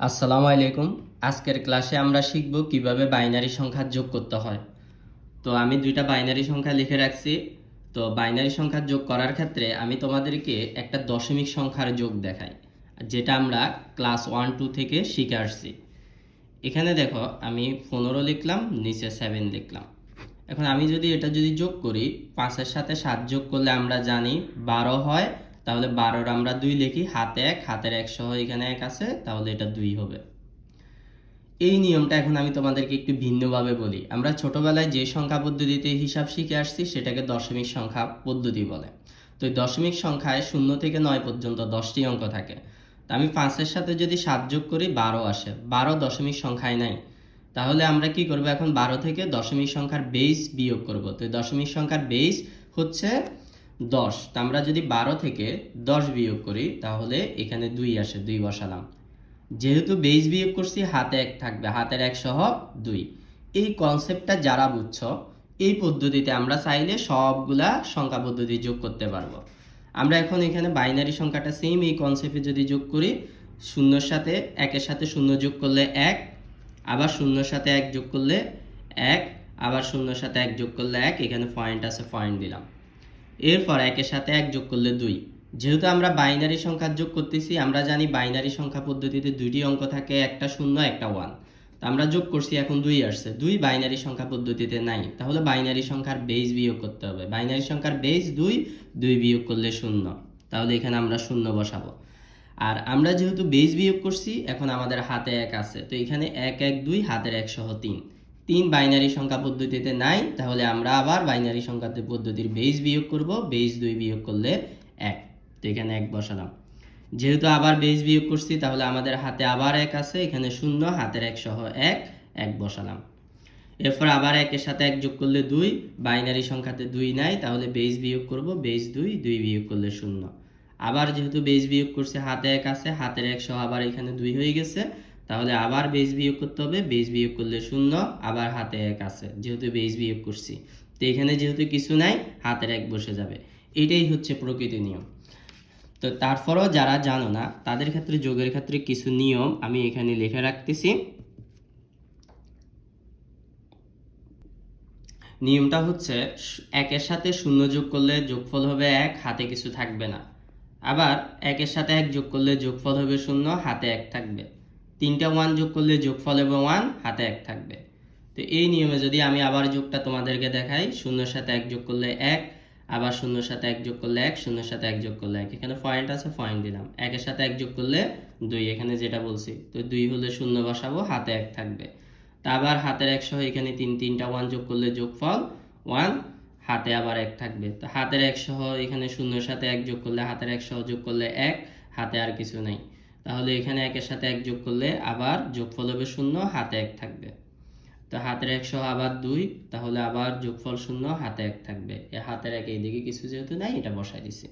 আসসালামু আলাইকুম। আজকের ক্লাসে আমরা শিখব কীভাবে বাইনারি সংখ্যা যোগ করতে হয়। তো আমি দুইটা বাইনারি সংখ্যা লিখে রাখছি। তো বাইনারি সংখ্যা যোগ করার ক্ষেত্রে আমি তোমাদেরকে একটা দশমিক সংখ্যার যোগ দেখাই, যেটা আমরা ক্লাস ওয়ান, টু থেকে শিখে আসছি। এখানে দেখো, আমি পনেরো লিখলাম, নিচে সেভেন লিখলাম। এখন আমি যদি এটা যদি যোগ করি, পাঁচের সাথে সাত যোগ করলে আমরা জানি বারো হয় তাহলে বারোর আমরা দুই লিখি, হাতে এক, হাতের এক সহ এখানে এক আছে, তাহলে এটা দুই হবে। এই নিয়মটা এখন আমি তোমাদেরকে একটু ভিন্নভাবে বলি। আমরা ছোটবেলায় যে সংখ্যা পদ্ধতিতে হিসাব শিখে আসছি, সেটাকে দশমিক সংখ্যা পদ্ধতি বলে। তো দশমিক সংখ্যায় শূন্য থেকে নয় পর্যন্ত দশটি অঙ্ক থাকে। তো আমি পাঁচের সাথে যদি সাত যোগ করি, বারো আসে। বারো দশমিক সংখ্যায় নাই। তাহলে আমরা কি করব এখন? বারো থেকে দশমিক সংখ্যার বেস বিয়োগ করব। তো দশমিক সংখ্যার বেস হচ্ছে দশ। তা আমরা যদি বারো থেকে দশ বিয়োগ করি, তাহলে এখানে দুই আসে, দুই বসালাম। যেহেতু বেস বিয়োগ করছি, হাতে এক থাকবে, হাতের এক সহ দুই। এই কনসেপ্টটা যারা বুঝছ, এই পদ্ধতিতে আমরা চাইলে সবগুলা সংখ্যা পদ্ধতি যোগ করতে পারব। আমরা এখন এখানে বাইনারি সংখ্যাটা সেম এই কনসেপ্টে যদি যোগ করি, শূন্যর সাথে একের সাথে শূন্য যোগ করলে এক, আবার শূন্যর সাথে এক যোগ করলে এক, আবার শূন্যর সাথে এক যোগ করলে এক, এখানে পয়েন্ট আছে পয়েন্ট দিলাম। এরপর একের সাথে এক যোগ করলে দুই। যেহেতু আমরা বাইনারি সংখ্যা যোগ করতেছি, আমরা জানি বাইনারি সংখ্যা পদ্ধতিতে দুইটি অঙ্ক থাকে, একটা শূন্য, একটা ওয়ান। তো আমরা যোগ করছি, এখন দুই আসছে। দুই বাইনারি সংখ্যা পদ্ধতিতে নাই। তাহলে বাইনারি সংখ্যার বেস বিয়োগ করতে হবে। বাইনারি সংখ্যার বেস দুই দুই বিয়োগ করলে শূন্য। তাহলে এখানে আমরা শূন্য বসাবো। আর আমরা যেহেতু বেস বিয়োগ করছি, এখন আমাদের হাতে এক আছে। তো এখানে এক এক, দুই, হাতের একশো তিন। তিন বাইনারি সংখ্যা পদ্ধতিতে নাই, তাহলে আমরা আবার বাইনারি সংখ্যা পদ্ধতির বেস বিয়োগ করব বেস দুই বিয়োগ করলে এক। তো এখানে এক বসালাম। যেহেতু আবার বেস বিয়োগ করছি, তাহলে আমাদের হাতে আবার এক আছে, এখানে শূন্য, হাতের এক সহ এক এক বসালাম। এরপর আবার একের সাথে এক যোগ করলে দুই, বাইনারি সংখ্যাতে দুই নাই, তাহলে বেস বিয়োগ করব বেস দুই দুই বিয়োগ করলে শূন্য। আবার যেহেতু বেস বিয়োগ করছে, হাতে এক আছে, হাতের এক সহ আবার এখানে দুই হয়ে গেছে তাহলে আবার বেস বিয়োগ করতে হবে। বেস বিয়োগ করলে শূন্য, আবার হাতে এক আছে। যেহেতু বেস বিয়োগ করছি। তো এখানে যেহেতু কিছু নাই, হাতের এক বসে যাবে। এটাই হচ্ছে প্রকৃতি নিয়ম। তো তারপরও যারা জানো না, তাদের ক্ষেত্রে যোগের ক্ষেত্রে কিছু নিয়ম আমি এখানে লিখে রাখতেছি। নিয়মটা হচ্ছে, একের সাথে শূন্য যোগ করলে যোগফল হবে এক, হাতে কিছু থাকবে না। আবার একের সাথে এক যোগ করলে যোগফল হবে শূন্য, হাতে এক থাকবে। তিনটা ওয়ান যোগ করলে যোগফল এবং ওয়ান হাতে এক থাকবে। তো এই নিয়মে যদি আমি আবার যোগটা তোমাদেরকে দেখাই, শূন্যর সাথে এক যোগ করলে এক, আবার শূন্যর সাথে এক যোগ করলে এক, শূন্যর সাথে এক যোগ করলে এক। এখানে পয়েন্ট আছে পয়েন্ট দিলাম। একের সাথে এক যোগ করলে দুই, এখানে যেটা বলছি। তো দুই হলে শূন্য বসাবো, হাতে এক থাকবে। তা আবার হাতের এক সহ এখানে তিন, তিনটা ওয়ান যোগ করলে যোগফল ওয়ান হাতে আবার এক থাকবে। তো হাতের এক সহ এখানে শূন্যর সাথে এক যোগ করলে, হাতের এক সহ যোগ করলে এক, হাতে আর কিছু নাই। তাহলে এখানে একের সাথে এক যোগ করলে আবার যোগফল হবে শূন্য, হাতে এক থাকবে। তো হাতের এক সহ আবার দুই, তাহলে আবার যোগফল শূন্য, হাতে এক থাকবে। এ হাতের এক এইদিকে কিছু যেহেতু নাই, এটা বসাই দিছি।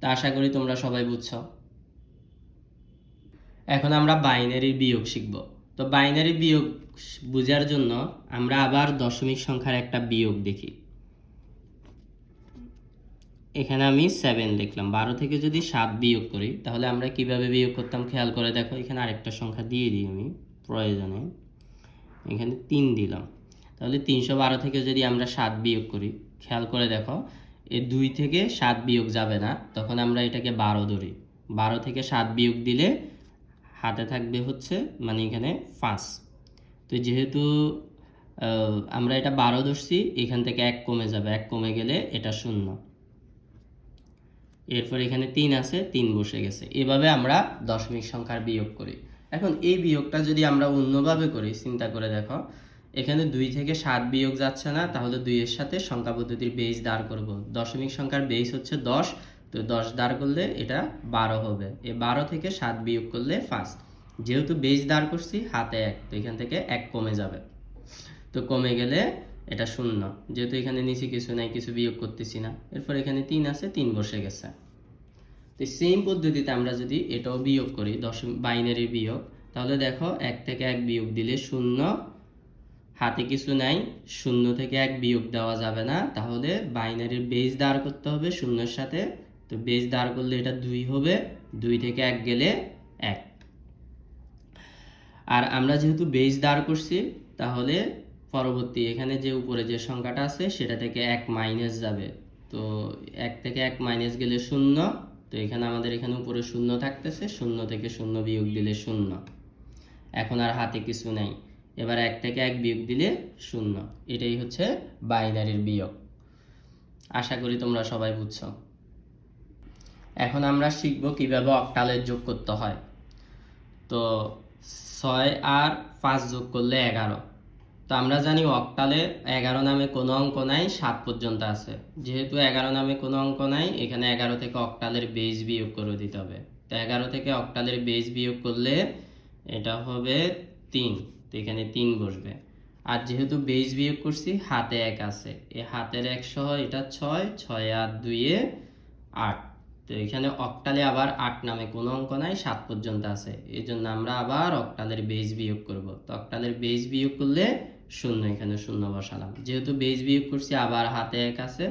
তা আশা করি তোমরা সবাই বুঝছ। এখন আমরা বাইনারি বিয়োগ শিখব। তো বাইনারি বিয়োগ বোঝার জন্য আমরা আবার দশমিক সংখ্যার একটা বিয়োগ দেখি। এখানে আমি সেভেন লিখলাম বারো থেকে যদি সাত বিয়োগ করি, তাহলে আমরা কীভাবে বিয়োগ করতাম? খেয়াল করে দেখো, এখানে আরেকটা সংখ্যা দিয়ে দিই আমি, প্রয়োজনে। এখানে তিন দিলাম। তাহলে তিনশো বারো থেকে যদি আমরা সাত বিয়োগ করি, খেয়াল করে দেখো, এ দুই থেকে সাত বিয়োগ যাবে না, তখন আমরা এটাকে বারো ধরি। বারো থেকে সাত বিয়োগ দিলে হাতে থাকবে হচ্ছে মানে এখানে পাঁচ। তো যেহেতু আমরা এটা বারো ধরছি, এখান থেকে এক কমে যাবে। এক কমে গেলে এটা শূন্য। এরপর এখানে তিন আছে, তিন বসে গেছে। এভাবে আমরা দশমিক সংখ্যার বিয়োগ করি। এখন এই বিয়োগটা যদি আমরা অন্যভাবে করি, চিন্তা করে দেখো, এখানে দুই থেকে সাত বিয়োগ যাচ্ছে না, তাহলে দুইয়ের সাথে সংখ্যা পদ্ধতির বেস দাঁড় করব। দশমিক সংখ্যার বেস হচ্ছে দশ, তো দশ দাঁড় করলে এটা বারো হবে। এ বারো থেকে সাত বিয়োগ করলে পাঁচ। যেহেতু বেস দাঁড় করছি, হাতে এক, তো এখান থেকে এক কমে যাবে। তো কমে গেলে এটা শূন্য। যেহেতু এখানে নিচে কিছু নাই, কিছু বিয়োগ করতেছি না। এরপর এখানে তিন আছে, তিন বসে গেছে। তো সেম পদ্ধতিতে আমরা যদি এটাও বিয়োগ করি, দশম বাইনারি বিয়োগ, তাহলে দেখো এক থেকে এক বিয়োগ দিলে শূন্য। হাতে কিছু নাই, শূন্য থেকে এক বিয়োগ দেওয়া যাবে না। তাহলে বাইনারির বেজ দাঁড় করতে হবে শূন্যের সাথে। তো বেজ দাঁড় করলে এটা দুই হবে, দুই থেকে এক গেলে এক। আর আমরা যেহেতু বেজ দাঁড় করছি, তাহলে পরবর্তী এখানে যে উপরে যে সংখ্যাটা আছে, সেটা থেকে এক মাইনাস যাবে। তো এক থেকে এক মাইনাস গেলে শূন্য, তো এখানে আমাদের এখানে উপরে শূন্য থাকতেছে, শূন্য থেকে শূন্য বিয়োগ দিলে শূন্য। এখন আর হাতে কিছু নেই। এবার এক থেকে এক বিয়োগ দিলে শূন্য। এটাই হচ্ছে বাইনারির বিয়োগ। আশা করি তোমরা সবাই বুঝছ। এখন আমরা শিখব কীভাবে অক্টালের যোগ করতে হয়। তো ছয় আর পাঁচ যোগ করলে এগারো। তো আমরা জানি অক্টালে এগারো নামে কোনো অঙ্ক নাই, সাত পর্যন্ত আছে। যেহেতু এগারো নামে কোনো অঙ্ক নাই, এখানে এগারো থেকে অক্টালের বেজ বিয়োগ করে দিতে হবে। তো এগারো থেকে অক্টালের বেজ বিয়োগ করলে এটা হবে তিন। তো এখানে তিন বসবে। আর যেহেতু বেজ বিয়োগ করছি, হাতে এক আছে। এই হাতের এক সহ এটা ছয় ছয় আর দুইয়ে আট। তো এখানে অক্টালে আবার আট নামে কোনো অঙ্ক নাই, সাত পর্যন্ত আছে। এই জন্য আমরা আবার অক্টালের বেজ বিয়োগ করব। তো অক্টালের বেজ বিয়োগ করলে শূন্য এখানে শূন্য বসালাম। যেহেতু বেজ বিয়োগ করছি আবার হাতে এক আছে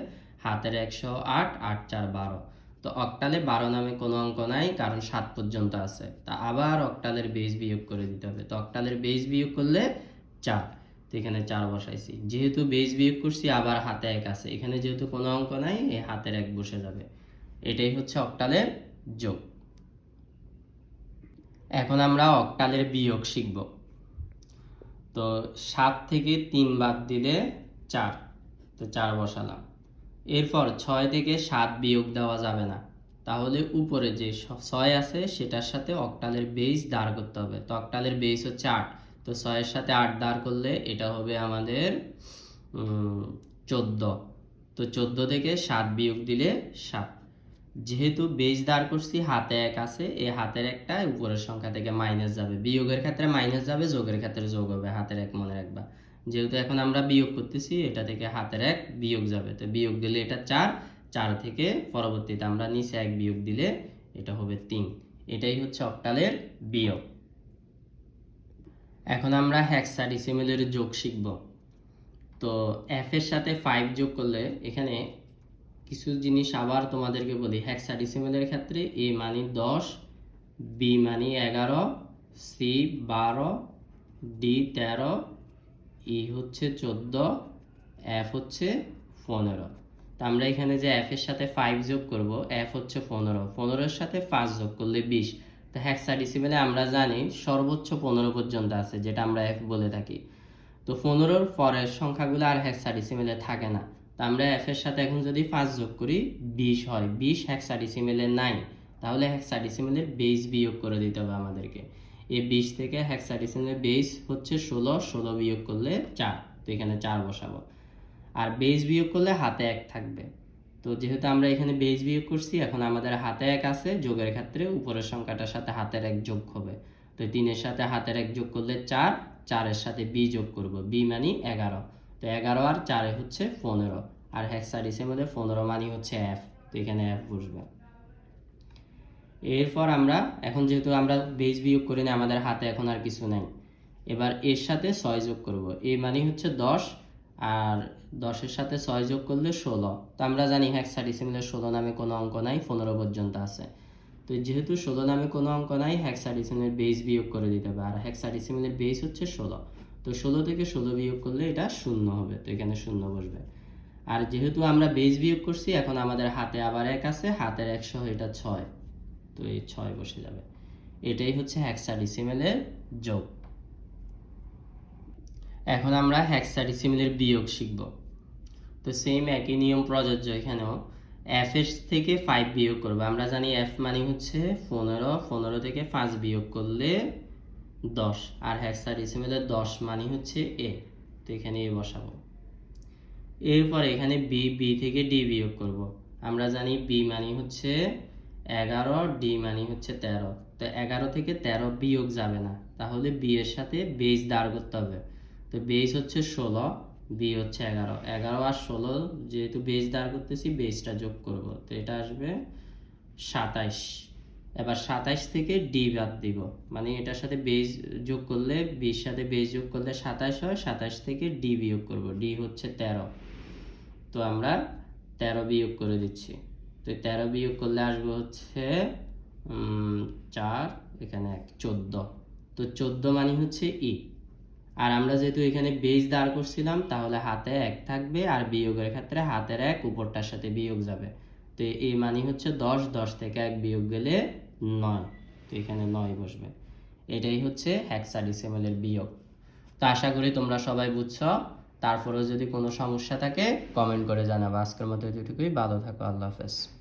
হাতের একশো আট আট চার বারো। তো অক্টালে বারো নামে কোনো অঙ্ক নাই কারণ সাত পর্যন্ত আছে। তা আবার অক্টালের বেজ বিয়োগ করে দিতে হবে। তো অক্টালের বেজ বিয়োগ করলে চার। তো এখানে চার বসাইছি। যেহেতু বেজ বিয়োগ করছি আবার হাতে এক আছে। এখানে যেহেতু কোনো অঙ্ক নাই এই হাতের এক বসে যাবে। এটাই হচ্ছে অক্টালের যোগ। এখন আমরা অক্টালের বিয়োগ শিখব। তো সাত থেকে তিন বাদ দিলে চার। তো চার বসালাম। এরপর ছয় থেকে সাত বিয়োগ দেওয়া যাবে না। তাহলে উপরে যে ছয় আছে সেটার সাথে অক্টালের বেস দাঁড় করতে হবে। তো অক্টালের বেস হচ্ছে আট। তো ছয়ের সাথে আট দাঁড় করলে এটা হবে আমাদের চোদ্দ। তো চোদ্দ থেকে সাত বিয়োগ দিলে সাত। যেহেতু বেজ দাঁড় করছি, হাতে এক আছে, এই হাতের একটা উপরের সংখ্যা থেকে মাইনাস যাবে। বিয়োগের ক্ষেত্রে মাইনাস যাবে, যোগের ক্ষেত্রে যোগ হবে, হাতের এক মনে রাখবা। যেহেতু এখন আমরা বিয়োগ করতেছি, এটা থেকে হাতের এক বিয়োগ যাবে। তো বিয়োগ দিলে এটা চার চার থেকে পরবর্তীতে আমরা নিচে এক বিয়োগ দিলে এটা হবে তিন। এটাই হচ্ছে অক্টালের বিয়োগ। এখন আমরা হ্যাক্সাডেসিমেলের যোগ শিখব। তো এফ এর সাথে ফাইভ যোগ করলে এখানে কিছু জিনিস আবার তোমাদেরকে বলি। হ্যাক্সাডেসিমেলের ক্ষেত্রে এ মানি দশ বি মানি এগারো সি বারো ডি তেরো ই হচ্ছে চোদ্দ এফ হচ্ছে পনেরো। তো আমরা এখানে যে এফ এর সাথে ফাইভ যোগ করব এফ হচ্ছে পনেরো। পনেরোর সাথে পাঁচ যোগ করলে বিশ। তো হ্যাক্সাডেসিমেলে আমরা জানি সর্বোচ্চ পনেরো পর্যন্ত আছে, যেটা আমরা এফ বলে থাকি। তো পনেরোর পরের সংখ্যাগুলো আর হ্যাক্সাডেসিমেলে থাকে না। তো আমরা এফ এর সাথে এখন যদি পাঁচ যোগ করি, বিশ হয়। বিশ হ্যাক্সাডেসিমেলে নাই তাহলে হ্যাক্সাডেসিমেলের বেস বিয়োগ করে দিতে হবে আমাদেরকে। এই বিশ থেকে হ্যাক্সাডেসিমেলের বেস হচ্ছে ষোলো ষোলো বিয়োগ করলে চার। তো এখানে চার বসাবো। আর বেস বিয়োগ করলে হাতে এক থাকবে। তো যেহেতু আমরা এখানে বেস বিয়োগ করছি, এখন আমাদের হাতে এক আছে, যোগের ক্ষেত্রে উপরের সংখ্যাটার সাথে হাতের এক যোগ হবে। তো তিনের সাথে হাতের এক যোগ করলে চার, চারের সাথে বি যোগ করব। বি মানি এগারো। তো এগারো আর চারে হচ্ছে পনেরো। আর হ্যাক্সাডেসিমেলের পনেরো মানি হচ্ছে এফ তো এখানে এফ বসবে। এরপর আমরা, এখন যেহেতু আমরা বেস বিয়োগ করি না আমাদের হাতে এখন আর কিছু নাই। এবার এর সাথে ছয় যোগ করব। এ মানে হচ্ছে দশ, আর দশের সাথে ছয় যোগ করলে ষোলো। তো আমরা জানি হ্যাক্সাডেসিমেলের ষোলো নামে কোনো অঙ্ক নাই, পনেরো পর্যন্ত আছে। তো যেহেতু ষোলো নামে কোনো অঙ্ক নাই হ্যাক্সাডেসিমেলের বেস বিয়োগ করে দিতে হবে। আর হ্যাক্সাডেসিমেলের বেস হচ্ছে ষোলো। তো ষোলো থেকে ষোলো বিয়োগ করলে এটা শূন্য হবে, তো এখানে শূন্য বসবে। আর যেহেতু আমরা বেস বিয়োগ করছি, এখন আমাদের হাতে আবার এক আছে, হাতের একশো এটা ছয়, তো এই ছয় বসে যাবে। এটাই হচ্ছে হ্যাক্সাডেসিমেলের যোগ। এখন আমরা হ্যাক্সাডেসিমেলের বিয়োগ শিখব। তো সেম একই নিয়ম প্রযোজ্য এখানেও। এফ এর থেকে ফাইভ বিয়োগ করব। আমরা জানি এফ মানে হচ্ছে পনেরো পনেরো থেকে পাঁচ বিয়োগ করলে দশ। আর হ্যাক্সাডেসিমেলের দশ মানে হচ্ছে এ তো এখানে এ বসাবো। এরপর এখানে বি বি থেকে ডি বিয়োগ করব। আমরা জানি বি মানে হচ্ছে এগারো ডি মানে হচ্ছে তেরো। তো এগারো থেকে তেরো বিয়োগ যাবে না। তাহলে বি এর সাথে বেস দাঁড় করতে হবে। তো বেস হচ্ছে ষোলো বি হচ্ছে এগারো। এগারো আর ষোলো যেহেতু বেস দাঁড় করতেছি বেসটা যোগ করব। তো এটা আসবে সাতাইশ। এবার সাতাইশ থেকে ডি বাদ দিব। মানে এটার সাথে বেস যোগ করলে বির সাথে বেস যোগ করলে সাতাইশ হয় সাতাইশ থেকে ডি বিয়োগ করব। ডি হচ্ছে তেরো। তো আমরা তেরো বিয়োগ করে দিচ্ছি। তো তেরো বিয়োগ করলে আসবে হচ্ছে চার, এখানে এক, চোদ্দ। তো তো চোদ্দ মানে হচ্ছে ই আর আমরা যেহেতু এখানে বেজ দাঁড় করছিলাম, তাহলে হাতে এক থাকবে আর বিয়োগের ক্ষেত্রে হাতের এক, উপরটার সাথে বিয়োগ যাবে। তো এই মানে হচ্ছে দশ দশ থেকে এক বিয়োগ গেলে নয়। তো এখানে নয় বসবে। এটাই হচ্ছে হ্যাক্সাডিসিমালের বিয়োগ। তো আশা করি তোমরা সবাই বুঝছ। তারপরেও যদি কোনো সমস্যা থাকে কমেন্ট করে জানাব। আজকের মতো এতটুকুই। ভালো থাকো। আল্লাহ হাফেজ।